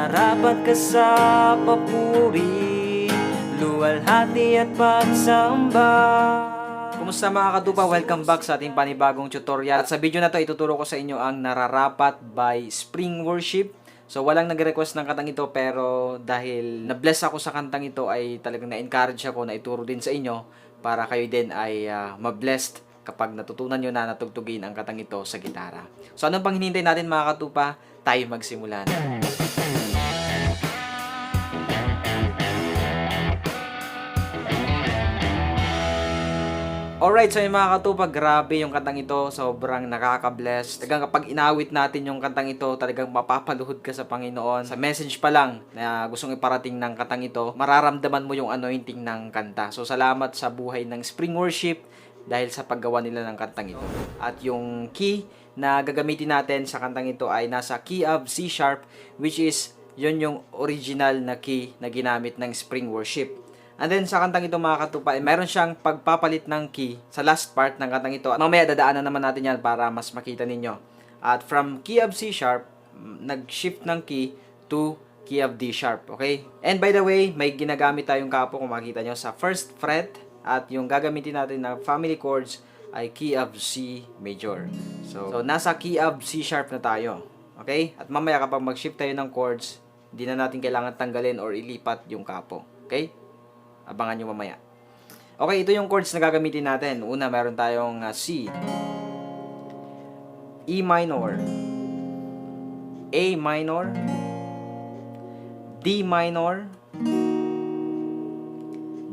Nararapat ka sa papuri Luwalhati at pagsamba Kumusta mga katupa? Welcome back sa ating panibagong tutorial. At sa video na to, ituturo ko sa inyo ang Nararapat by Spring Worship. So, walang nag-request ng kantang ito pero dahil na-bless ako sa kantang ito ay talagang na-encourage ako na ituro din sa inyo para kayo din ay ah, ma-blessed kapag natutunan nyo na natugtugin ang kantang ito sa gitara. So, anong pang hinihintay natin mga katupa? Tayo magsimula na. Alright, so yung mga katupa, grabe yung kantang ito. Sobrang nakaka-bless. Talagang kapag inawit natin yung kantang ito, talagang mapapaluhod ka sa Panginoon. Sa message pa lang na gustong iparating ng kantang ito, mararamdaman mo yung anointing ng kanta. So salamat sa buhay ng Spring Worship dahil sa paggawa nila ng kantang ito. At yung key na gagamitin natin sa kantang ito ay nasa key of C sharp which is yun yung original na key na ginamit ng Spring Worship. And then sa kantang ito mga katupa, eh, meron siyang pagpapalit ng key sa last part ng kantang ito. At mamaya dadaanan naman natin yan para mas makita ninyo. At from key of C sharp, mm, nag-shift ng key to key of D sharp. Okay? And by the way, may ginagamit tayong kapo kung makita nyo sa first fret. At yung gagamitin natin na family chords ay key of C major. So, so nasa key of C sharp na tayo. Okay? At mamaya kapag mag-shift tayo ng chords, hindi na natin kailangan tanggalin or ilipat yung kapo. Okay? Abangan nyo mamaya. Okay, ito yung chords na gagamitin natin. Una, meron tayong uh, C. E minor. A minor. D minor.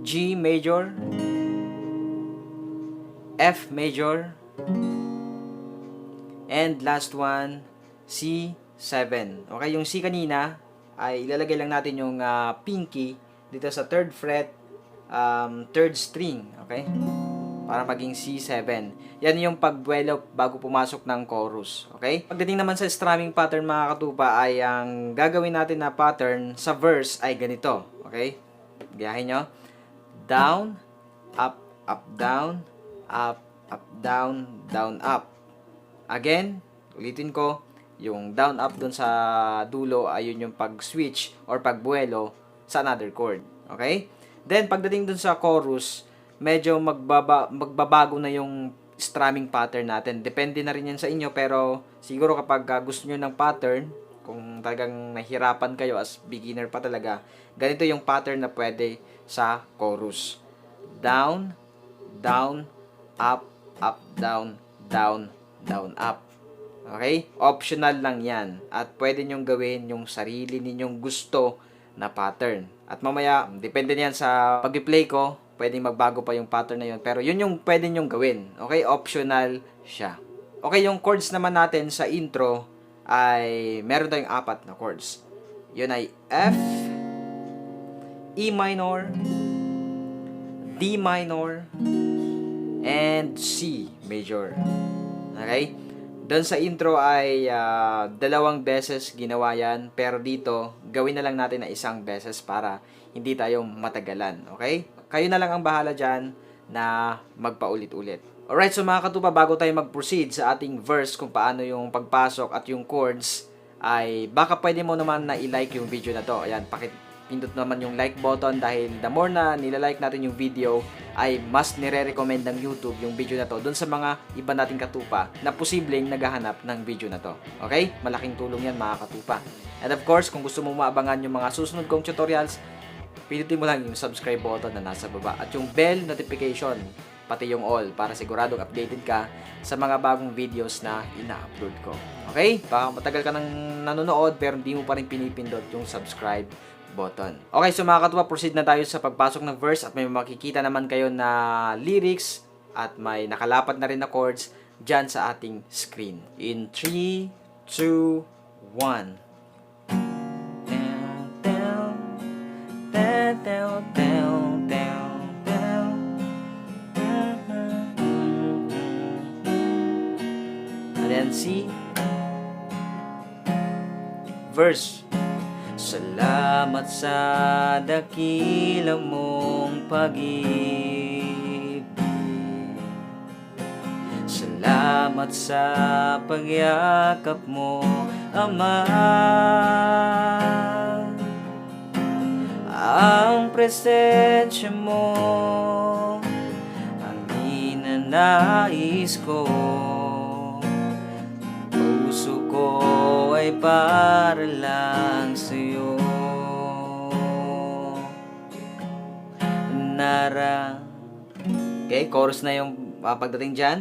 G major. F major. And last one, C7. Okay, yung C kanina ay ilalagay lang natin yung ah, pinky dito sa third fret, um, third string. Okay? Para maging C7. Yan yung pagbuelo bago pumasok ng chorus. Okay? Pagdating naman sa strumming pattern mga katupa ay ang gagawin natin na pattern sa verse ay ganito. Okay? Gayahin nyo. Down, up, up, down, up, up, down, down, up. Again, ulitin ko, yung down up dun sa dulo ay yun yung pag-switch or pagbuelo sa another chord. Okay? Then, pagdating dun sa chorus, medyo magbaba, magbabago na yung strumming pattern natin. Depende na rin yan sa inyo, pero siguro kapag uh, gusto nyo ng pattern, kung talagang nahirapan kayo as beginner pa talaga, ganito yung pattern na pwede sa chorus. Down, down, up, up, down, down, down, up. Okay? Optional lang yan. At pwede nyong gawin yung sarili ninyong gusto na pattern. At mamaya, depende niyan sa pag-play ko, pwedeng magbago pa yung pattern na yun. Pero yun yung pwede nyong gawin. Okay? Optional siya. Okay, yung chords naman natin sa intro ay meron tayong apat na chords. Yun ay F, E minor, D minor, and C major. Okay? Doon sa intro ay ah, dalawang beses ginawa yan, pero dito, gawin na lang natin na isang beses para hindi tayo matagalan. Okay? Kayo na lang ang bahala dyan na magpaulit-ulit. Alright, so mga katupa, bago tayo mag-proceed sa ating verse kung paano yung pagpasok at yung chords, ay baka pwede mo naman na i-like yung video na to. Ayan, pakit pindot naman yung like button dahil the more na nilalike natin yung video ay mas nire-recommend ng YouTube yung video na to dun sa mga iba nating katupa na posibleng naghahanap ng video na to. Okay? Malaking tulong yan mga katupa. And of course, kung gusto mo maabangan yung mga susunod kong tutorials, pindutin mo lang yung subscribe button na nasa baba at yung bell notification pati yung all para siguradong updated ka sa mga bagong videos na ina-upload ko. Okay? Baka matagal ka nang nanonood pero hindi mo pa rin pinipindot yung subscribe button. Okay, so mga katuwa, proceed na tayo sa pagpasok ng verse at may makikita naman kayo na lyrics at may nakalapat na rin na chords dyan sa ating screen. In 3, 2, 1. And then C. Verse. Salamat sa dakila mong pag-ibig. Salamat sa pagyakap mo, Ama. Ang presensya mo Ang ninanais ko. Ay para lang sa'yo Nara Okay, chorus na yung uh, pagdating dyan.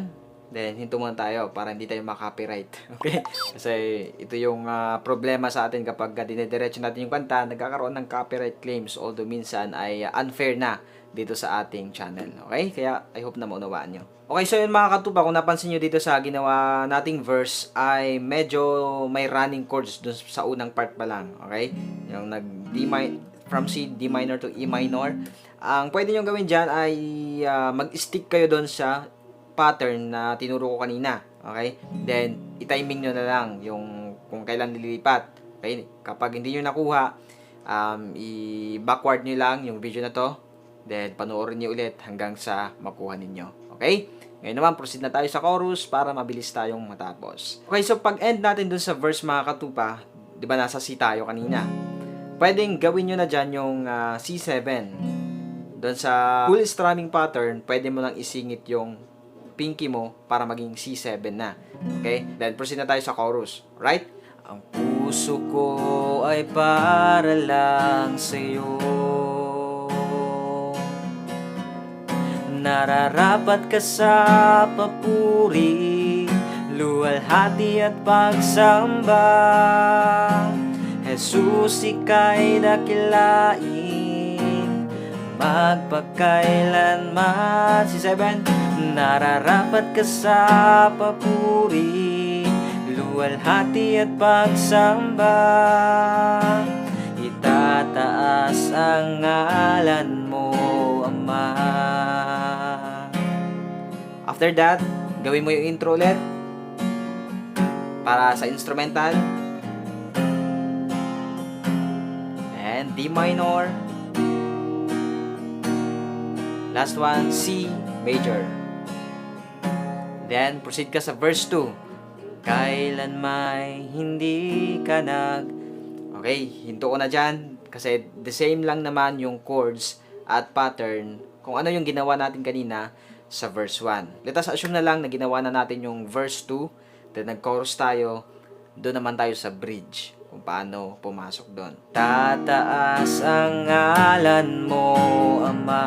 Then, hinto muna tayo para hindi tayo makopyright. Okay? Kasi ito yung ah, problema sa atin kapag uh, dinediretso natin yung kanta, nagkakaroon ng copyright claims although minsan ay unfair na dito sa ating channel. Okay? Kaya, I hope na maunawaan nyo. Okay, so yun mga katupa, kung napansin nyo dito sa ginawa nating verse ay medyo may running chords dun sa unang part pa lang. Okay? Yung nag D mi- from C, D minor to E minor. Ang pwede nyo gawin dyan ay ah, mag-stick kayo doon sa pattern na tinuro ko kanina. Okay? Then, i-timing nyo na lang yung kung kailan nililipat. Okay? Kapag hindi nyo nakuha, um, i-backward nyo lang yung video na to. Then, panoorin nyo ulit hanggang sa makuha ninyo. Okay? Ngayon naman, proceed na tayo sa chorus para mabilis tayong matapos. Okay, so pag end natin dun sa verse mga katupa, di ba nasa C tayo kanina? Pwedeng gawin nyo na dyan yung ah, C7. Doon sa full strumming pattern, pwede mo lang isingit yung pinky mo para maging C7 na. Okay? Then proceed na tayo sa chorus. Right? Ang puso ko ay para lang sa'yo Nararapat ka sa papuri Luwalhati at pagsamba. Jesus, ika'y dakilain Magpakailanman. Si Seven Nararapat ka sa papuri Luwalhati at pagsamba. Itataas ang ngalan After that, gawin mo yung intro ulit para sa instrumental. And D minor. Last one, C major. Then, proceed ka sa verse 2. Kailan may hindi ka nag... Okay, hinto ko na dyan. Kasi the same lang naman yung chords at pattern kung ano yung ginawa natin kanina sa verse 1. Let us assume na lang na ginawa na natin yung verse 2, then nag-chorus tayo, doon naman tayo sa bridge kung paano pumasok doon. Tataas ang ngalan mo, Ama.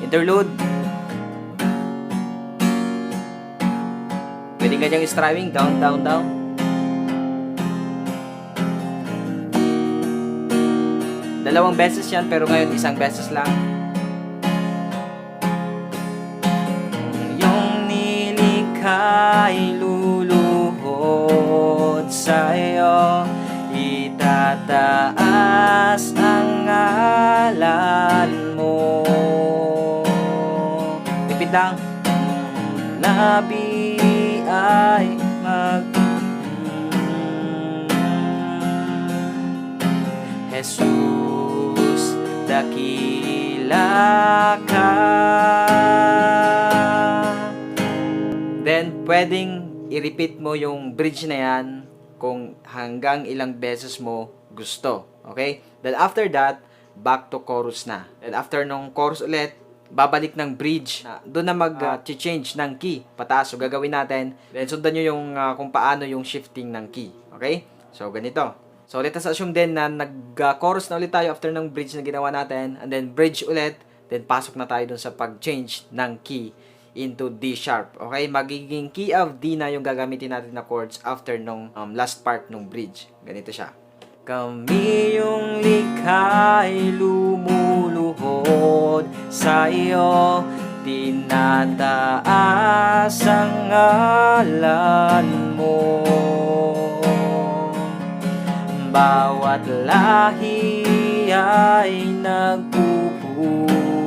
Interlude. Pwede ka niyang strumming, down, down, down. Dalawang beses yan, pero ngayon isang beses lang. Nilikha'y luluhod sa'yo Itataas ang ngalan mo Repeat lang Labi ay mag Jesus, dakila ka. Pwedeng i-repeat mo yung bridge na yan kung hanggang ilang beses mo gusto. Okay? Then, after that, back to chorus na. Then, after nung chorus ulit, babalik ng bridge. Na, doon na mag-change ng key. Pataas. So, gagawin natin. Then, sundan nyo yung ah, kung paano yung shifting ng key. Okay? So, ganito. So, let us assume din na nag-chorus na ulit tayo after ng bridge na ginawa natin. And then, bridge ulit. Then, pasok na tayo dun sa pag-change ng key into D sharp. Okay? Magiging key of D na yung gagamitin natin na chords after nung um, last part nung bridge. Ganito siya. Kami yung likha'y lumuluhod sa iyo Tinataas ang ngalan mo Bawat lahi ay nagpupuri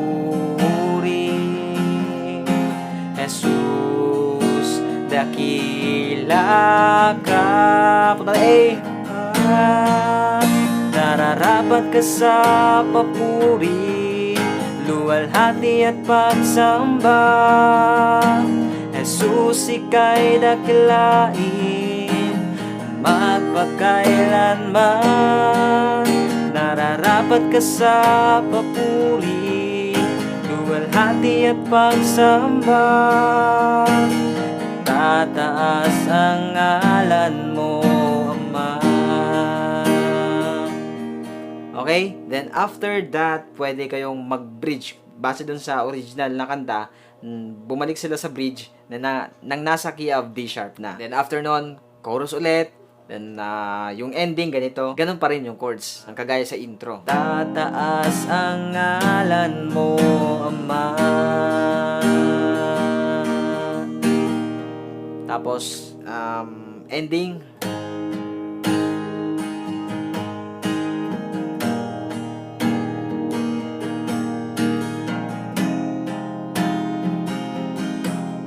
dakila ka Punta A Ah, Nararapat ka sa papuri Luwalhati at pagsamba. Jesus, ika'y dakilain Magpakailanman Nararapat ka sa papuri Luwalhati at pagsamba Tataas ang ngalan mo, Ama Okay? Then after that, pwede kayong mag-bridge. Base dun sa original na kanta, bumalik sila sa bridge na, na nang nasa key of D sharp na. Then after nun, chorus ulit. Then ah, yung ending ganito, ganun pa rin yung chords, ang kagaya sa intro. Tataas ang ngalan mo, Ama. Tapos um, ending,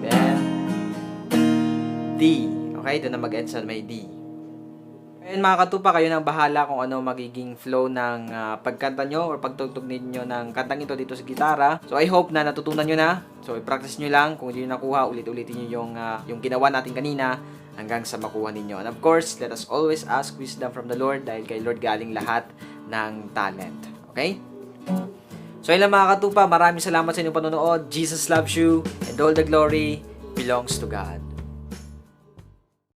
Then, D. Okay, doon na mag-end sa may D. And mga katupa, kayo nang bahala kung ano magiging flow ng ah, pagkanta nyo or pagtugtog ninyo ng kantang ito dito sa gitara. So I hope na natutunan nyo na. So i-practice nyo lang. Kung hindi nyo nakuha, ulit-ulitin nyo yung, ah, yung ginawa natin kanina hanggang sa makuha ninyo. And of course, let us always ask wisdom from the Lord dahil kay Lord galing lahat ng talent. Okay? So yun lang mga katupa, maraming salamat sa inyong panonood. Jesus loves you and all the glory belongs to God.